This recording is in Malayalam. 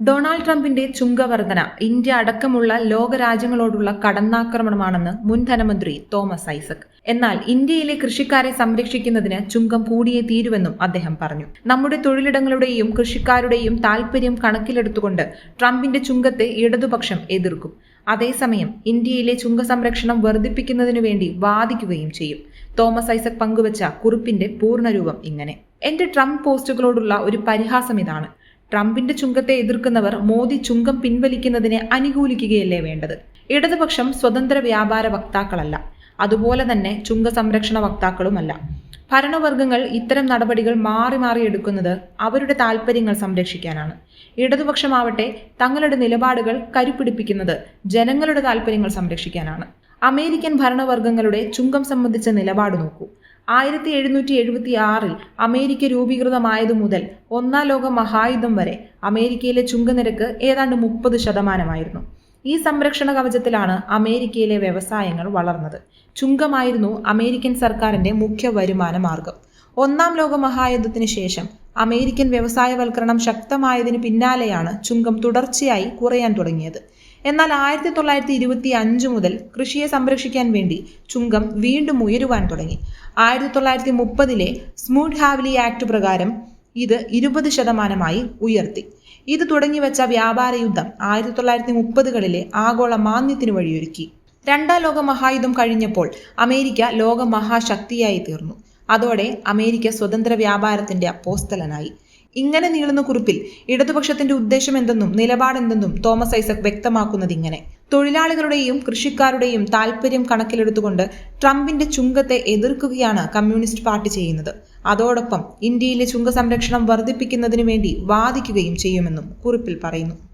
ഡൊണാൾഡ് ട്രംപിന്റെ ചുങ്കവർധന ഇന്ത്യ അടക്കമുള്ള ലോകരാജ്യങ്ങളോടുള്ള കടന്നാക്രമണമാണെന്ന് മുൻ ധനമന്ത്രി തോമസ് ഐസക്. എന്നാൽ ഇന്ത്യയിലെ കൃഷിക്കാരെ സംരക്ഷിക്കുന്നതിന് ചുങ്കം കൂടിയേ തീരുവെന്നും അദ്ദേഹം പറഞ്ഞു. നമ്മുടെ തൊഴിലിടങ്ങളുടെയും കൃഷിക്കാരുടെയും താൽപര്യം കണക്കിലെടുത്തുകൊണ്ട് ട്രംപിന്റെ ചുങ്കത്തെ ഇടതുപക്ഷം എതിർക്കും. അതേസമയം ഇന്ത്യയിലെ ചുങ്ക സംരക്ഷണം വർദ്ധിപ്പിക്കുന്നതിനു വേണ്ടി വാദിക്കുകയും ചെയ്യും. തോമസ് ഐസക് പങ്കുവച്ച കുറിപ്പിന്റെ പൂർണരൂപം ഇങ്ങനെ. എന്റെ ട്രംപ് പോസ്റ്റുകളോടുള്ള ഒരു പരിഹാസം ഇതാണ്. ട്രംപിന്റെ ചുങ്കത്തെ എതിർക്കുന്നവർ മോദി ചുങ്കം പിൻവലിക്കുന്നതിനെ അനുകൂലിക്കുകയല്ലേ വേണ്ടത്? ഇടതുപക്ഷം സ്വതന്ത്ര വ്യാപാര വക്താക്കളല്ല. അതുപോലെ തന്നെ ചുങ്ക സംരക്ഷണ വക്താക്കളുമല്ല. ഭരണവർഗങ്ങൾ ഇത്തരം നടപടികൾ മാറി മാറി എടുക്കുന്നത് അവരുടെ താൽപ്പര്യങ്ങൾ സംരക്ഷിക്കാനാണ്. ഇടതുപക്ഷമാവട്ടെ തങ്ങളുടെ നിലപാടുകൾ കരുപിടിപ്പിക്കുന്നത് ജനങ്ങളുടെ താൽപ്പര്യങ്ങൾ സംരക്ഷിക്കാനാണ്. അമേരിക്കൻ ഭരണവർഗങ്ങളുടെ ചുങ്കം സംബന്ധിച്ച നിലപാട് നോക്കൂ. ആയിരത്തി എഴുന്നൂറ്റി എഴുപത്തി ആറിൽ അമേരിക്ക രൂപീകൃതമായതു മുതൽ ഒന്നാം ലോക മഹായുദ്ധം വരെ അമേരിക്കയിലെ ചുങ്കനിരക്ക് ഏതാണ്ട് മുപ്പത് ശതമാനമായിരുന്നു. ഈ സംരക്ഷണ കവചത്തിലാണ് അമേരിക്കയിലെ വ്യവസായങ്ങൾ വളർന്നത്. ചുങ്കമായിരുന്നു അമേരിക്കൻ സർക്കാരിന്റെ മുഖ്യ വരുമാന മാർഗം ഒന്നാം ലോക മഹായുദ്ധത്തിന് ശേഷം അമേരിക്കൻ വ്യവസായവൽക്കരണം ശക്തമായതിന് പിന്നാലെയാണ് ചുങ്കം തുടർച്ചയായി കുറയാൻ തുടങ്ങിയത്. എന്നാൽ ആയിരത്തി തൊള്ളായിരത്തി ഇരുപത്തി അഞ്ച് മുതൽ കൃഷിയെ സംരക്ഷിക്കാൻ വേണ്ടി ചുങ്കം വീണ്ടും ഉയരുവാൻ തുടങ്ങി. ആയിരത്തി തൊള്ളായിരത്തി മുപ്പതിലെ സ്മൂട്ട് ഹാവ്ലി ആക്ട് പ്രകാരം ഇത് ഇരുപത് ശതമാനമായി ഉയർത്തി. ഇത് തുടങ്ങിവെച്ച വ്യാപാര യുദ്ധം ആയിരത്തി തൊള്ളായിരത്തി മുപ്പതുകളിലെ ആഗോള മാന്ദ്യത്തിന് വഴിയൊരുക്കി. രണ്ടാം ലോക മഹായുദ്ധം കഴിഞ്ഞപ്പോൾ അമേരിക്ക ലോക മഹാശക്തിയായി തീർന്നു. അതോടെ അമേരിക്ക സ്വതന്ത്ര വ്യാപാരത്തിന്റെ അപ്പോസ്തലനായി. ഇങ്ങനെ നീളുന്ന കുറിപ്പിൽ ഇടതുപക്ഷത്തിന്റെ ഉദ്ദേശം എന്തെന്നും നിലപാടെന്തെന്നും തോമസ് ഐസക് വ്യക്തമാക്കുന്നത് ഇങ്ങനെ. തൊഴിലാളികളുടെയും കൃഷിക്കാരുടെയും താൽപ്പര്യം കണക്കിലെടുത്തുകൊണ്ട് ട്രംപിന്റെ ചുങ്കത്തെ എതിർക്കുകയാണ് കമ്മ്യൂണിസ്റ്റ് പാർട്ടി ചെയ്യുന്നത്. അതോടൊപ്പം ഇന്ത്യയിലെ ചുങ്ക സംരക്ഷണം വർദ്ധിപ്പിക്കുന്നതിനു വേണ്ടി വാദിക്കുകയും ചെയ്യുമെന്നും കുറിപ്പിൽ പറയുന്നു.